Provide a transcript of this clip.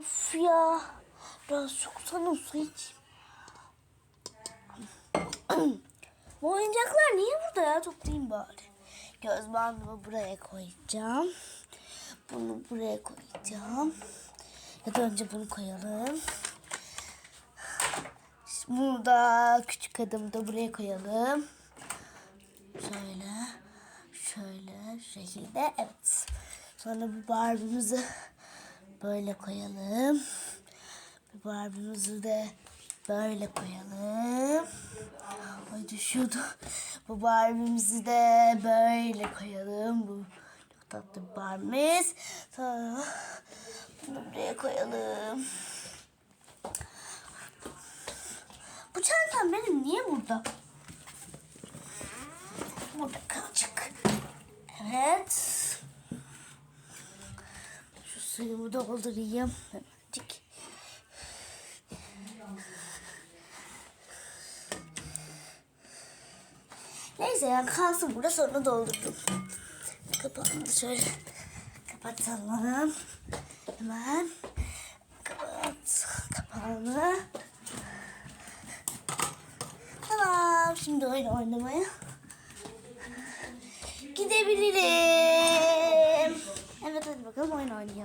Of ya. Biraz çok sanırım su içeyim. Bu oyuncaklar niye burada ya? Toplayayım bari. Göz bandımı buraya koyacağım. Bunu buraya koyacağım. Ya da önce bunu koyalım. Şimdi Bunu da küçük adımı da buraya koyalım. Şöyle. Şöyle şekilde. Evet. Sonra bu barbimizi böyle koyalım. Barbimizi de böyle koyalım. Ay düşüyordu. Bu barbimizi de böyle koyalım. Bu çok tatlı bir barbimiz. Sonra bunu buraya koyalım. Bu çantam benim niye burada? Burada kalacak. Evet. Suyumu doldurayım. Hemencik. Neyse ya kalsın burada sonra doldururum. Kapağını da şöyle kapatalım. Hemen kapat kapağını. Tamam şimdi oyun oynamaya gidebilirim. 你